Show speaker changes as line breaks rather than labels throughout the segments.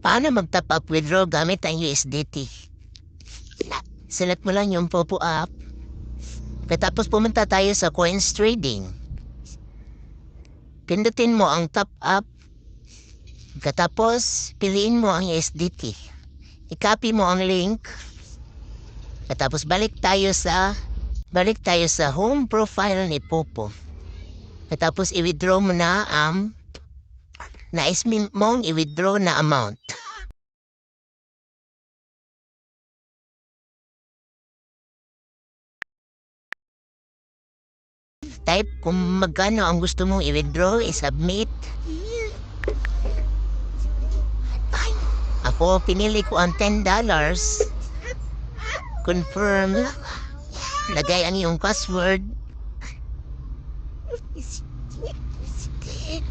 Paano mag-top up withdraw gamit ang USDT? Select mo lang yung Popo app. Katapos pumunta tayo sa coins trading. Pindutin mo ang top up. Katapos, piliin mo ang USDT. I-copy mo ang link. Katapos balik tayo sa balik tayo sa home profile ni Popo. Katapos i-withdraw mo na ang nais mong i-withdraw na amount. Type kung magkano ang gusto mong i-withdraw, i-submit. Ako, pinili ko ang $10. Confirm. Lagay ang iyong password.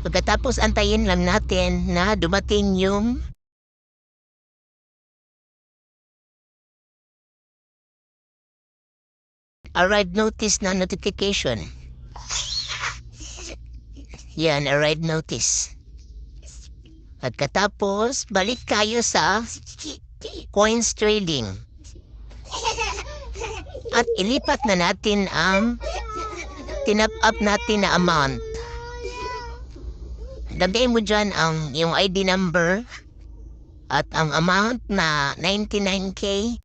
Pagkatapos antayin lang natin na dumating yung arrive notice na notification. Yan, arrive notice. Pagkatapos, balik kayo sa coins trading. At ilipat na natin ang tinap up natin na amount. Lagay mo dyan ang yung ID number at ang amount na 99K.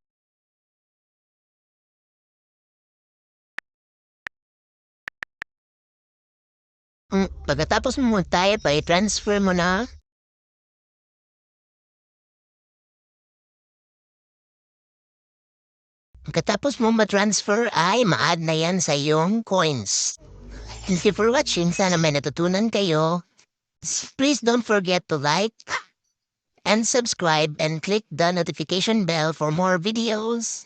Mm, pagkatapos mo tayo pa, i-transfer mo na. Pagkatapos mo ma-transfer ay ma-add na yan sa iyong coins. Thank you for watching. Sana may natutunan kayo. Please don't forget to like and subscribe and click the notification bell for more videos.